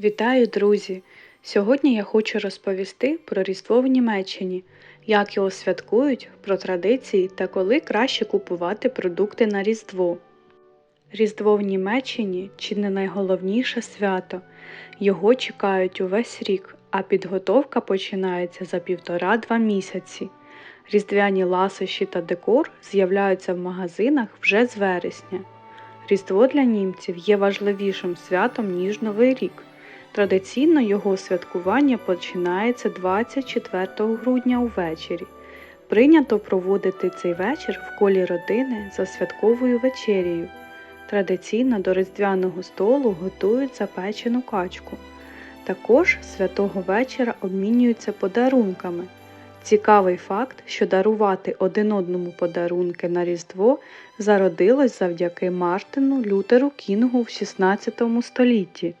Вітаю, друзі! Сьогодні я хочу розповісти про Різдво в Німеччині, як його святкують, про традиції та коли краще купувати продукти на Різдво. Різдво в Німеччині чи не найголовніше свято. Його чекають увесь рік, а підготовка починається за півтора-два місяці. Різдвяні ласощі та декор з'являються в магазинах вже з вересня. Різдво для німців є важливішим святом, ніж Новий рік. Традиційно його святкування починається 24 грудня увечері. Прийнято проводити цей вечір в колі родини за святковою вечерею. Традиційно до різдвяного столу готують запечену качку. Також святого вечора обмінюються подарунками. Цікавий факт, що дарувати один одному подарунки на Різдво зародилось завдяки Мартину Лютеру Кінгу в 16 столітті.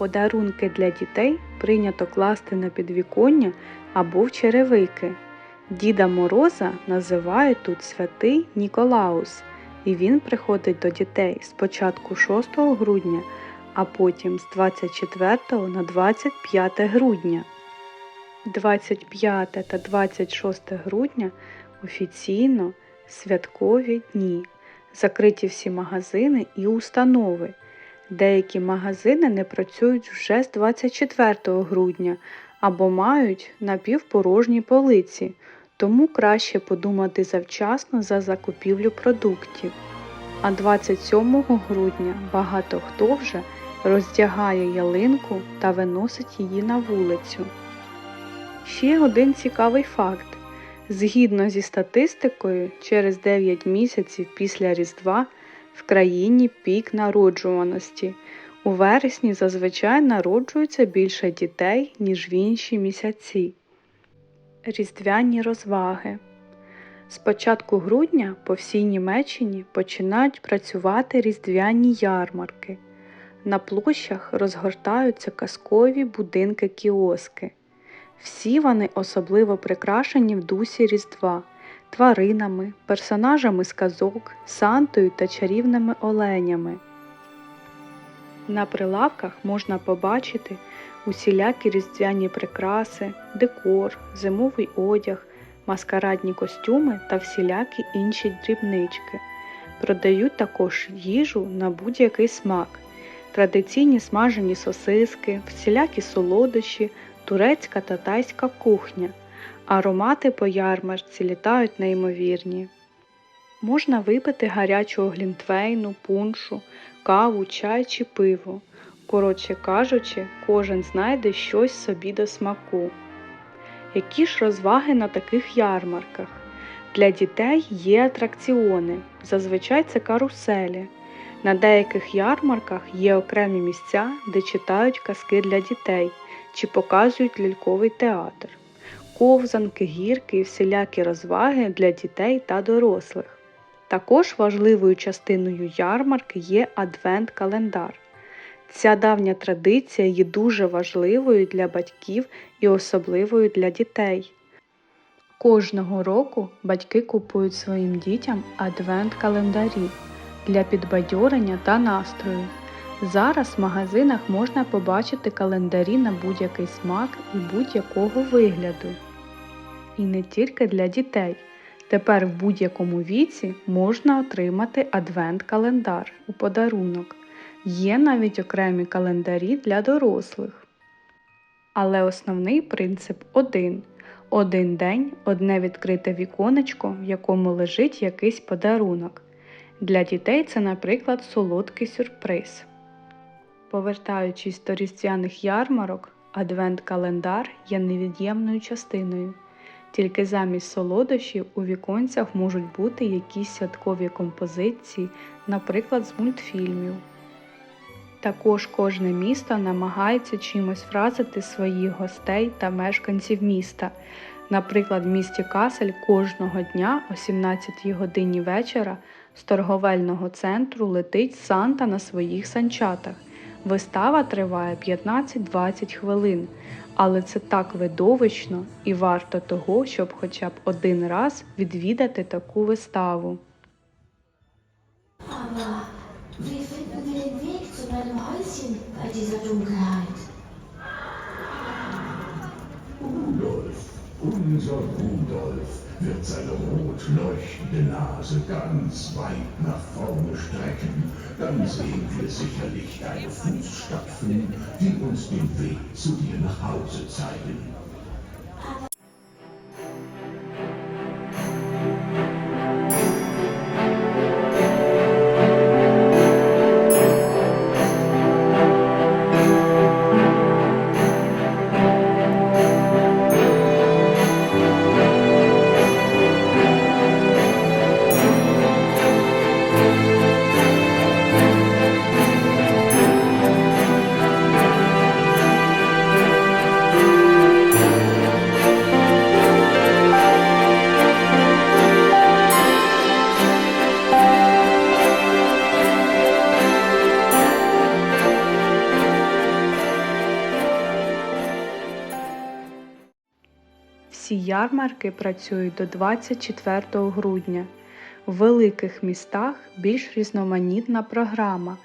Подарунки для дітей прийнято класти на підвіконня або в черевики. Діда Мороза називають тут святий Ніколаус, і він приходить до дітей спочатку 6 грудня, а потім з 24 на 25 грудня. 25 та 26 грудня офіційно святкові дні. Закриті всі магазини і установи. Деякі магазини не працюють вже з 24 грудня або мають напівпорожні полиці, тому краще подумати завчасно за закупівлю продуктів. А 27 грудня багато хто вже роздягає ялинку та виносить її на вулицю. Ще один цікавий факт. Згідно зі статистикою, через 9 місяців після Різдва в країні пік народжуваності. У вересні зазвичай народжується більше дітей, ніж в інші місяці. Різдвяні розваги. З початку грудня по всій Німеччині починають працювати різдвяні ярмарки. На площах розгортаються казкові будинки кіоски. Всі вони особливо прикрашені в дусі Різдва, тваринами, персонажами з казок, сантою та чарівними оленями. На прилавках можна побачити усілякі різдвяні прикраси, декор, зимовий одяг, маскарадні костюми та всілякі інші дрібнички. Продають також їжу на будь-який смак, традиційні смажені сосиски, всілякі солодощі, турецька та тайська кухня. Аромати по ярмарці літають неймовірні. Можна випити гарячого глінтвейну, пуншу, каву, чай чи пиво. Коротше кажучи, кожен знайде щось собі до смаку. Які ж розваги на таких ярмарках? Для дітей є атракціони, зазвичай це каруселі. На деяких ярмарках є окремі місця, де читають казки для дітей чи показують ляльковий театр, ковзанки, гірки і всілякі розваги для дітей та дорослих. Також важливою частиною ярмарки є адвент-календар. Ця давня традиція є дуже важливою для батьків і особливою для дітей. Кожного року батьки купують своїм дітям адвент-календарі для підбадьорення та настрою. Зараз в магазинах можна побачити календарі на будь-який смак і будь-якого вигляду. І не тільки для дітей. Тепер в будь-якому віці можна отримати адвент-календар у подарунок. Є навіть окремі календарі для дорослих. Але основний принцип один. Один день, одне відкрите віконечко, в якому лежить якийсь подарунок. Для дітей це, наприклад, солодкий сюрприз. Повертаючись до різдвяних ярмарок, адвент-календар є невід'ємною частиною. Тільки замість солодощів у віконцях можуть бути якісь святкові композиції, наприклад, з мультфільмів. Також кожне місто намагається чимось вразити своїх гостей та мешканців міста. Наприклад, в місті Касель кожного дня о 17 годині вечора з торговельного центру летить Санта на своїх санчатах. Вистава триває 15-20 хвилин, але це так видовищно і варто того, щоб хоча б один раз відвідати таку виставу. Aber? Unser Rudolf wird seine rot leuchtende Nase ganz weit nach vorne strecken. Dann sehen wir sicherlich deine Fußstapfen, die uns den Weg zu dir nach Hause zeigen. Всі ярмарки працюють до 24 грудня. В великих містах більш різноманітна програма.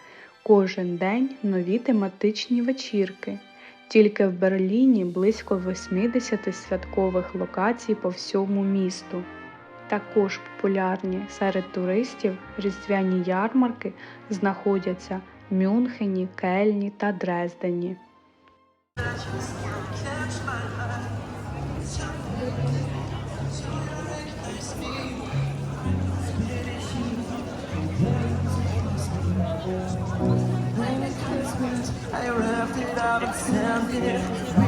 Кожен день нові тематичні вечірки. Тільки в Берліні близько 80 святкових локацій по всьому місту. Також популярні серед туристів різдвяні ярмарки знаходяться в Мюнхені, Кельні та Дрездені. I wrapped it up and sent it